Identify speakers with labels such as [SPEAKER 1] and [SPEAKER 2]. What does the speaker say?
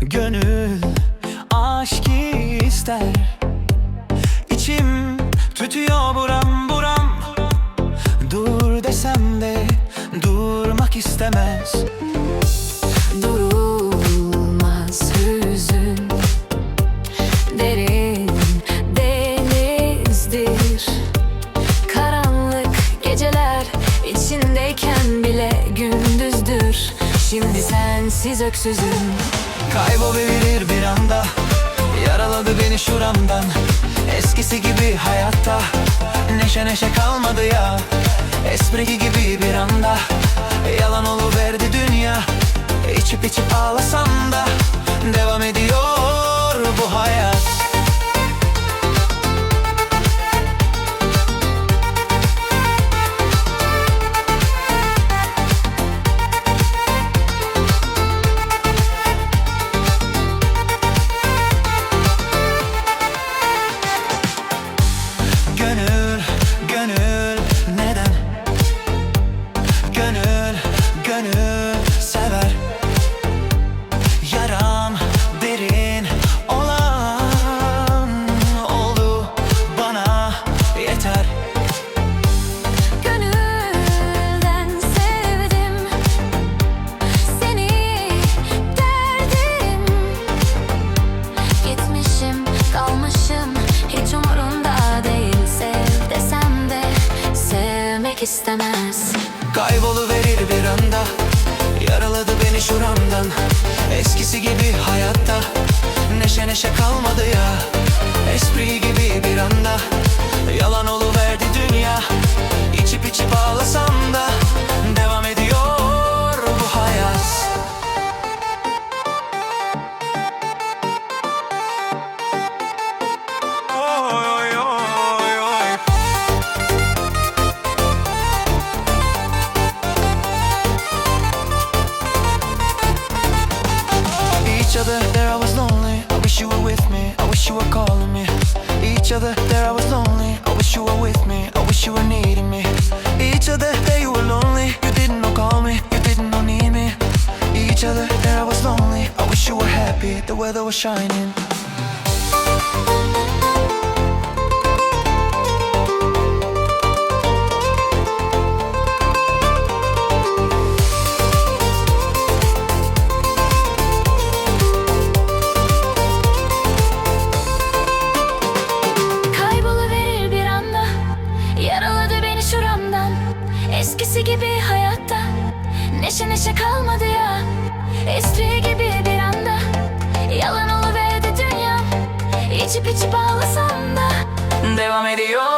[SPEAKER 1] Gönül aşk ister. İçim tütüyor buram buram. Dur desem de durmak istemez.
[SPEAKER 2] Sensiz öksüzüm.
[SPEAKER 1] Kayboluverir bir anda. Yaraladı beni şuramdan. Eskisi gibi hayatta. Neşe neşe kalmadı ya. Esprili gibi bir anda. Yalan oluverdi dünya Kayboluverir bir anda. Yaraladı beni şuramdan Eskisi gibi hayatta. Neşe neşe kalmadı ya Espri gibi other there I was lonely. I wish you were with me. I wish you were calling me. Each other there I was lonely. I wish you were with me. I wish you were needing me. Each other there you were lonely. You didn't know call me. You didn't know need me. Each other there I was lonely. I wish you were happy. The weather was shining
[SPEAKER 2] Neşe neşe kalmadı ya. Espri gibi bir anda. Yalan oluverdi dünya. İçip içip ağlasam da.
[SPEAKER 1] Devam ediyor